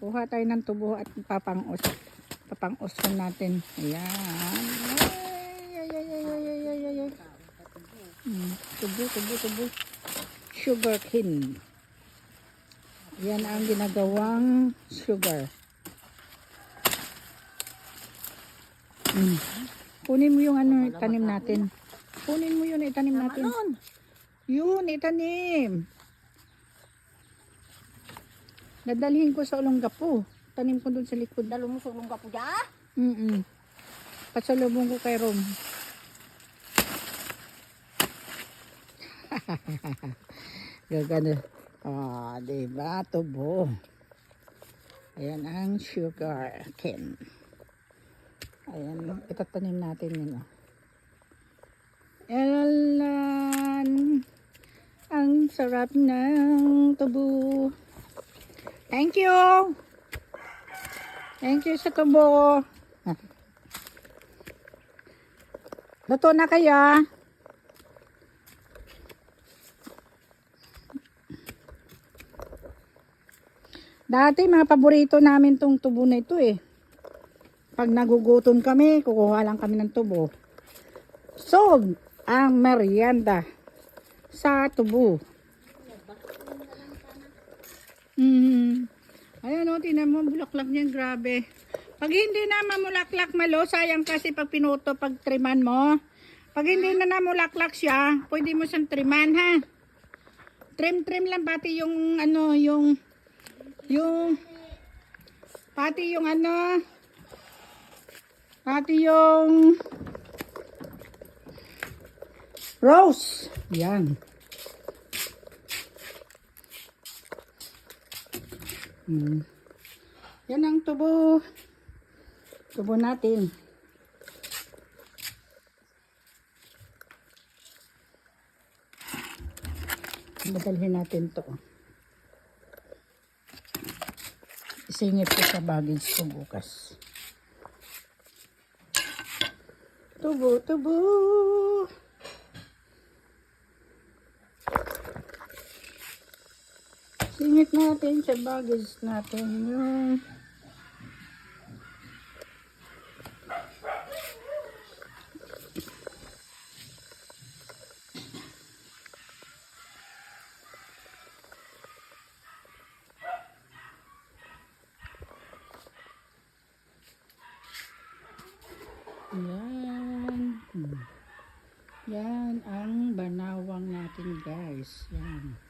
Kuha tayo ng tubo at papangos. Papangos natin. Ayan. Ay, ay, ay, ay, ay, ay, ay, ay. Hmm, tubo, tubo, tubo. Sugar cane. Yan ang ginagawang sugar. Mm. Kunin mo yung ano, itanim natin. Kunin mo yun, itanim natin. Yun, itanim. Dadalhin ko sa Olongapo. Tanim ko dun sa likod. Dalo mo sulong ka po dya. Mm Pasalubong ko kay Rom. Gagano. Ah, diba? Tubo. Ayan ang sugar cane. Ayan, itatanim natin yun. Oh. Elan. Ang sarap ng tubo. Thank you. Thank you sa tubo. Luto na kaya? Dati mga paborito namin tong tubo na ito eh. Pag nagugutom kami, kukuha lang kami ng tubo. So, ang merienda sa tubo. Hmm. Ayan o, tinan mo, bulaklak niyan, grabe. Pag hindi na mamulaklak malo, sayang kasi pag pinuto, pag triman mo. Pag hindi na namulaklak siya, pwede mo siyang triman, ha? Trim-trim lang pati yung, ano, yung, yung, pati yung, ano, pati yung, rose. Yan. Hmm. Yan ang tubo. Tubo natin. Madalhin natin to. Isingit ko sa baggage ko bukas. Tubo, tubo. Singit natin sa baggage natin yung Yan. Yan ang banawang natin guys. Yan.